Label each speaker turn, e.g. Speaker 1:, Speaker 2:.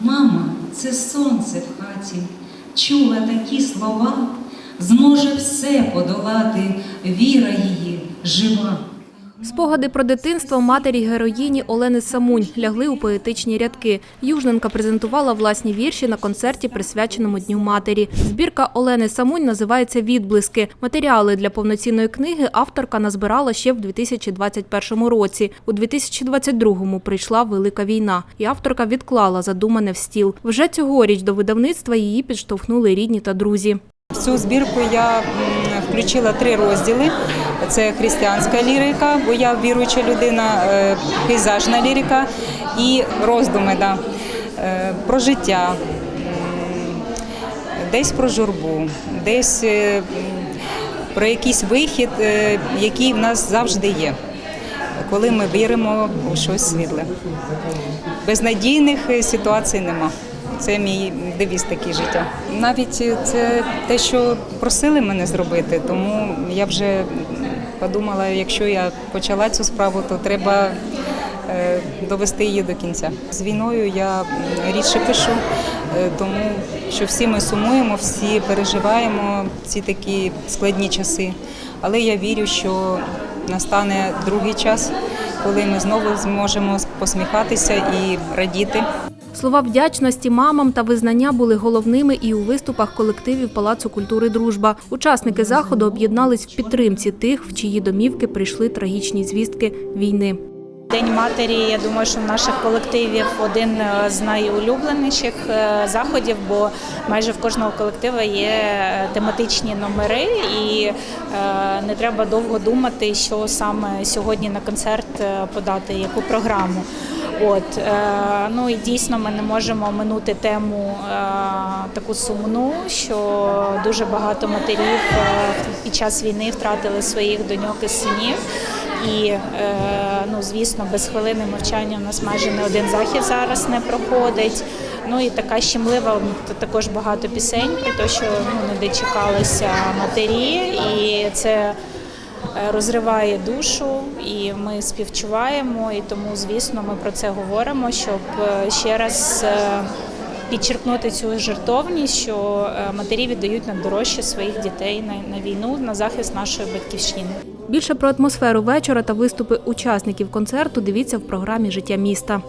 Speaker 1: Мама, це сонце в хаті, чула такі слова, зможе все подолати, віра її жива.
Speaker 2: Спогади про дитинство матері героїні Олени Самунь лягли у поетичні рядки. Южненка презентувала власні вірші на концерті, присвяченому Дню матері. Збірка Олени Самунь називається Відблиски. Матеріали для повноцінної книги авторка назбирала ще в 2021 році. У 2022-му прийшла велика війна, і авторка відклала задумане в стіл. Вже цьогоріч до видавництва її підштовхнули рідні та друзі.
Speaker 3: Цю збірку я включила три розділи: це християнська лірика, бо я віруюча людина, е, пейзажна лірика і роздуми да, е, про життя, десь про журбу, десь е, про якийсь вихід, який в нас завжди є, коли ми віримо у щось світле. Безнадійних ситуацій нема. Це мій девіз такий життя. Навіть це те, що просили мене зробити, тому я вже подумала, якщо я почала цю справу, то треба е, довести її до кінця. З війною я рідше пишу, е, тому що всі ми сумуємо, всі переживаємо ці такі складні часи. Але я вірю, що настане другий час, коли ми знову зможемо посміхатися і радіти.
Speaker 2: Слова вдячності мамам та визнання були головними і у виступах колективів Палацу культури Дружба. Учасники заходу об'єднались в підтримці тих, в чиї домівки прийшли трагічні звістки війни.
Speaker 4: День матері, я думаю, що в наших колективів один е, з найулюбленіших е, заходів, бо майже в кожного колектива є е, тематичні номери, і не треба довго думати, що саме сьогодні на концерт подати, яку програму. От е, ну і дійсно ми не можемо минути тему е, таку сумну, що дуже багато матерів е, під час війни втратили своїх доньок і синів. І ну, звісно, без хвилини мовчання у нас майже не один захід зараз не проходить. Ну і така щемлива також багато пісень про те, що ну, не дочекалися матері, і це розриває душу, і ми співчуваємо. І тому, звісно, ми про це говоримо, щоб е, ще раз. е, Підчеркнути цю жертовність, що е, матері віддають найдорожче своїх дітей на, на війну на захист нашої батьківщини.
Speaker 2: Більше про атмосферу вечора та виступи учасників концерту дивіться в програмі Життя міста.